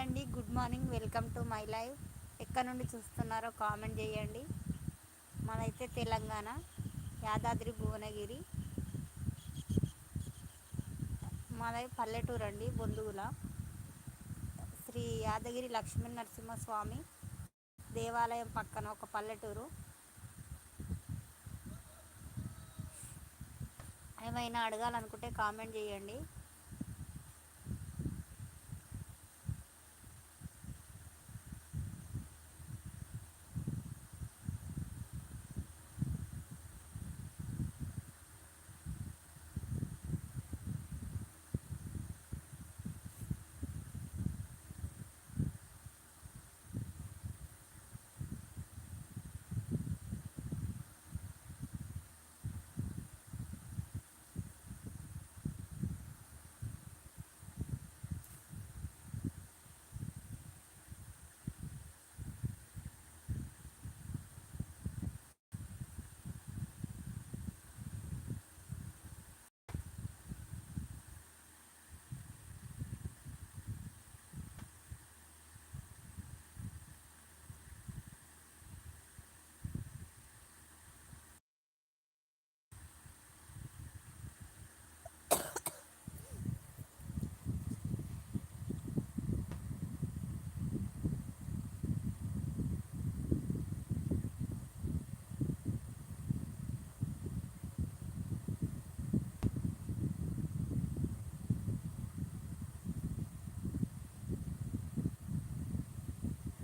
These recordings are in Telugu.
అండి. Good morning welcome to my live ఎక్కడ నుండి చూస్తున్నారో కామెంట్ చేయండి. మనైతే తెలంగాణ యాదాద్రి భువనగిరి. మాది పల్లెటూరు అండి బొందుగుల. శ్రీ యాదగిరి లక్ష్మీ నరసింహస్వామి దేవాలయం పక్కన ఒక పల్లెటూరు. ఏమైనా అడగాలనుకుంటే కామెంట్ చేయండి.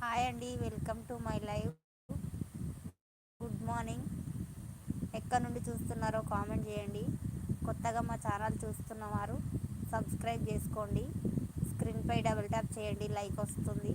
హాయ్ అండి welcome to my live. Good morning. ఎక్కడ నుండి చూస్తున్నారో కామెంట్ చేయండి. కొత్తగా మా ఛానల్ చూస్తున్నవారు సబ్స్క్రైబ్ చేసుకోండి. స్క్రీన్పై డబుల్ ట్యాప్ చేయండి లైక్ వస్తుంది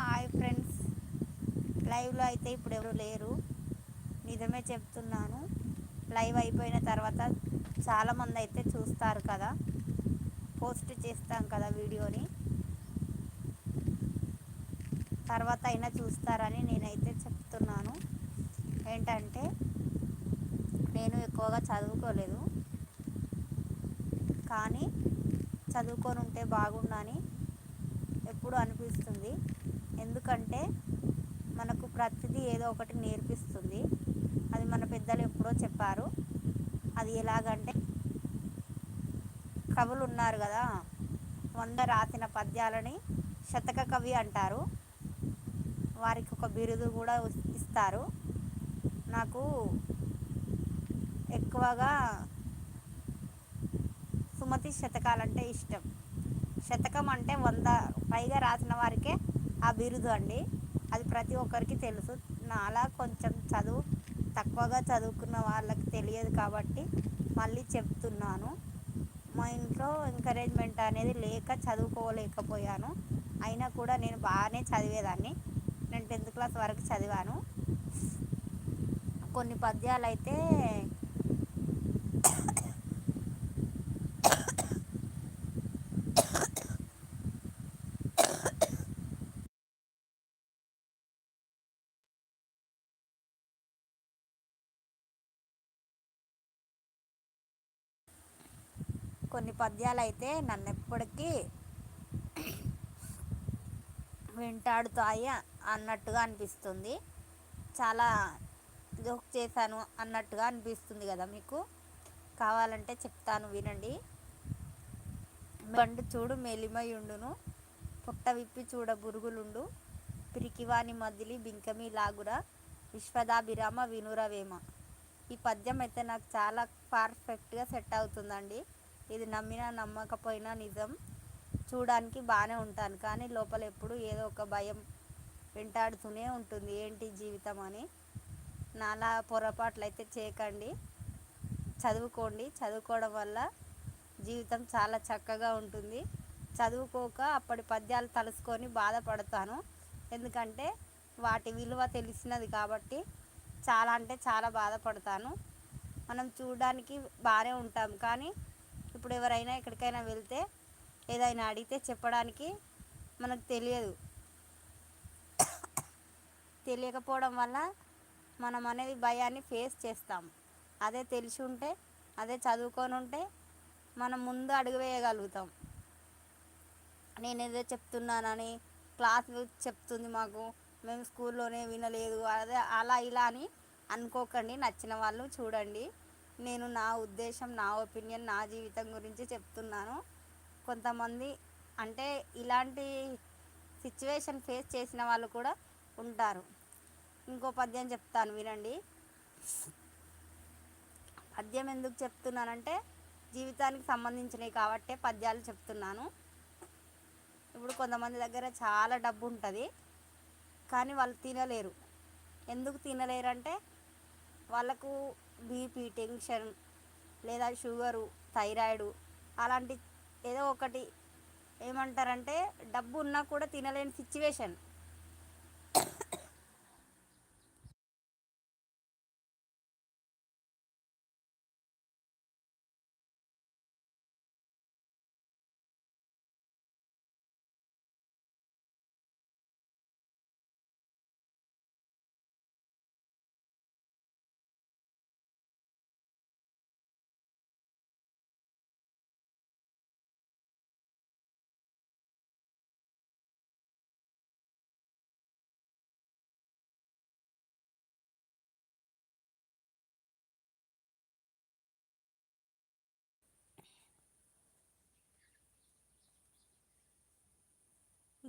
హాయ్ ఫ్రెండ్స్ లైవ్లో అయితే ఇప్పుడు ఎవరు లేరు. నిజమే చెప్తున్నాను. లైవ్ అయిపోయిన తర్వాత చాలామంది అయితే చూస్తారు కదా. పోస్ట్ చేస్తాం కదా వీడియోని. తర్వాత అయినా చూస్తారని నేనైతే చెప్తున్నాను. ఏంటంటే నేను ఎక్కువగా చదువుకోలేదు. కానీ చదువుకొని ఉంటే బాగుండని ఎప్పుడు అనిపిస్తుంది. ఎందుకంటే ప్రతిదీ ఏదో ఒకటి నేర్పిస్తుంది. అది మన పెద్దలు ఎప్పుడో చెప్పారు. అది ఎలాగంటే కవులు ఉన్నారు కదా వంద రాసిన పద్యాలని శతక కవి అంటారు. వారికి ఒక బిరుదు కూడా ఇస్తారు. నాకు ఎక్కువగా సుమతి శతకాలంటే ఇష్టం. శతకం అంటే వంద పైగా రాసిన వారికే ఆ బిరుదు అండి. అది ప్రతి ఒక్కరికి తెలుసు. నాలా కొంచెం చదువు తక్కువగా చదువుకున్న వాళ్ళకి తెలియదు కాబట్టి మళ్ళీ చెప్తున్నాను. మా ఇంట్లో ఎంకరేజ్మెంట్ అనేది లేక చదువుకోలేకపోయాను. అయినా కూడా నేను బాగానే చదివేదాన్ని. నేను టెన్త్ క్లాస్ వరకు చదివాను. కొన్ని పద్యాలు అయితే కొన్ని పద్యాలు అయితే నన్ను ఎప్పటికీ వెంటాడుతాయి అన్నట్టుగా అనిపిస్తుంది. చాలా జోక్ చేశాను అన్నట్టుగా అనిపిస్తుంది కదా మీకు? కావాలంటే చెప్తాను వినండి. బండు చూడు మేలిమయుండును పుట్ట విప్పి చూడ బురుగులుండు పిరికివాని మదిలి బింకమి లాగురా విశ్వదాభిరామ వినురవేమ. ఈ పద్యం అయితే నాకు చాలా పర్ఫెక్ట్గా సెట్ అవుతుందండి. ఇది నమ్మినా నమ్మకపోయినా నిజం. చూడడానికి బాగానే ఉంటాను. కానీ లోపల ఎప్పుడు ఏదో ఒక భయం వెంటాడుతూనే ఉంటుంది. ఏంటి జీవితం అని? నాలా పొరపాట్లు అయితే చేయకండి. చదువుకోండి. చదువుకోవడం వల్ల జీవితం చాలా చక్కగా ఉంటుంది. చదువుకోక అప్పటి పద్యాలు తలుసుకొని బాధపడతాను. ఎందుకంటే వాటి విలువ తెలిసినది కాబట్టి చాలా అంటే చాలా బాధపడతాను. మనం చూడడానికి బాగానే ఉంటాం. కానీ ఇప్పుడు ఎవరైనా ఎక్కడికైనా వెళ్తే ఏదైనా అడిగితే చెప్పడానికి మనకు తెలియదు. తెలియకపోవడం వల్ల మనం అనేది భయాన్ని ఫేస్ చేస్తాం. అదే తెలిసి ఉంటే అదే చదువుకొని ఉంటే మనం ముందు అడుగు వేయగలుగుతాం. నేను ఏదో చెప్తున్నానని క్లాస్ చెప్తుంది మాకు మేము స్కూల్లోనే వినలేదు అదే అలా ఇలా అని అనుకోకండి నచ్చిన వాళ్ళు చూడండి. నేను నా ఉద్దేశం నా ఒపీనియన్ నా జీవితం గురించి చెప్తున్నాను. కొంతమంది అంటే ఇలాంటి సిచ్యువేషన్ ఫేస్ చేసిన వాళ్ళు కూడా ఉంటారు. ఇంకో పద్యం చెప్తాను వినండి. పద్యం ఎందుకు చెప్తున్నానంటే జీవితానికి సంబంధించినవి కాబట్టే పద్యాలు చెప్తున్నాను. ఇప్పుడు కొంతమంది దగ్గర చాలా డబ్బు ఉంటుంది కానీ వాళ్ళు తినలేరు. ఎందుకు తినలేరు అంటే వాళ్ళకు బీపీ టెన్షన్ లేదా షుగరు థైరాయిడు అలాంటి ఏదో ఒకటి ఏమంటారంటే డబ్బు ఉన్నా కూడా తినలేని సిచ్యువేషన్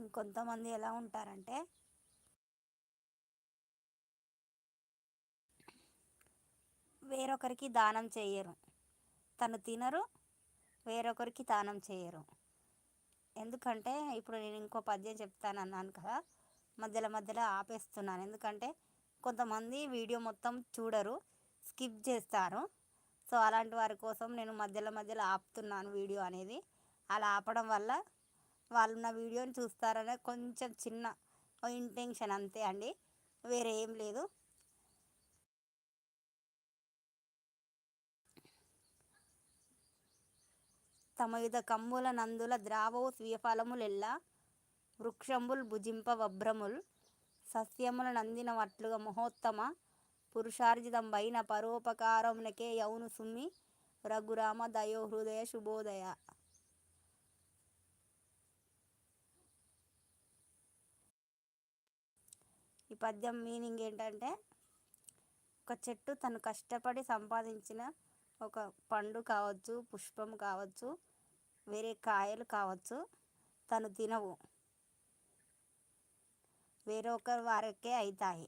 ఇంకొంతమంది ఎలా ఉంటారంటే వేరొకరికి దానం చేయరు. తను తినరు వేరొకరికి దానం చేయరు. ఎందుకంటే ఇప్పుడు నేను ఇంకో పద్యం చెప్తాను అన్నాను కదా మధ్యలో మధ్యలో ఆపేస్తున్నాను. ఎందుకంటే కొంతమంది వీడియో మొత్తం చూడరు స్కిప్ చేస్తారు. సో అలాంటి వారి కోసం నేను మధ్యలో మధ్యలో ఆపుతున్నాను వీడియో అనేది. అలా ఆపడం వల్ల వాళ్ళు నా వీడియోని చూస్తారనే కొంచెం చిన్న ఇంటెన్షన్ అంతే అండి. వేరే ఏం లేదు. తమ యుధ కంబుల నందుల ద్రావవు స్వీయఫలములెల్ల వృక్షంబుల్ భుజింప వభ్రముల్ సస్యముల నందిన వట్లుగా మహోత్తమ పురుషార్జితంబైన పరోపకారమునకే యౌను సుమ్మి రఘురామ దయోహృదయ శుభోదయ. ఈ పద్యం మీనింగ్ ఏంటంటే ఒక చెట్టు తను కష్టపడి సంపాదించిన ఒక పండు కావచ్చు పుష్పం కావచ్చు వేరే కాయలు కావచ్చు తను తినవు. వేరొకరి వారికే అవుతాయి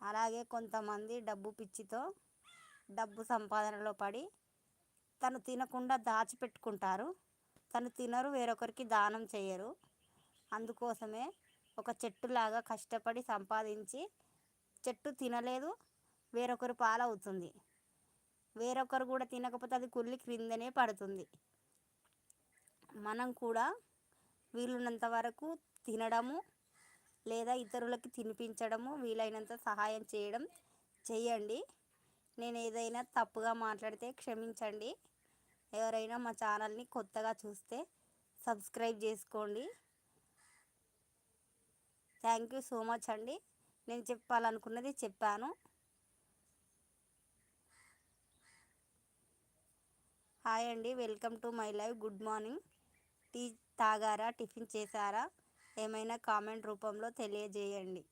అలాగే కొంతమంది డబ్బు పిచ్చితో డబ్బు సంపాదనలో పడి తను తినకుండా దాచిపెట్టుకుంటారు. తను తినరు వేరొకరికి దానం చేయరు. అందుకోసమే ఒక చెట్టులాగా కష్టపడి సంపాదించి చెట్టు తినలేదు వేరొకరు పాలవుతుంది. వేరొకరు కూడా తినకపోతే అది కుళ్ళి క్రిందనే పడుతుంది. మనం కూడా వీలున్నంత వరకు తినడము లేదా ఇతరులకి తినిపించడము వీలైనంత సహాయం చేయడం చేయండి. నేను ఏదైనా తప్పుగా మాట్లాడితే క్షమించండి. ఎవరైనా మా ఛానల్ని కొత్తగా చూస్తే సబ్స్క్రైబ్ చేసుకోండి. థ్యాంక్ యూ సో మచ్ అండి. నేను చెప్పాలనుకున్నది చెప్పాను. హాయ్ అండి. Welcome to my live. Good morning. Tea తాగారా? టిఫిన్ చేశారా? ఏమైనా కామెంట్ రూపంలో తెలియజేయండి.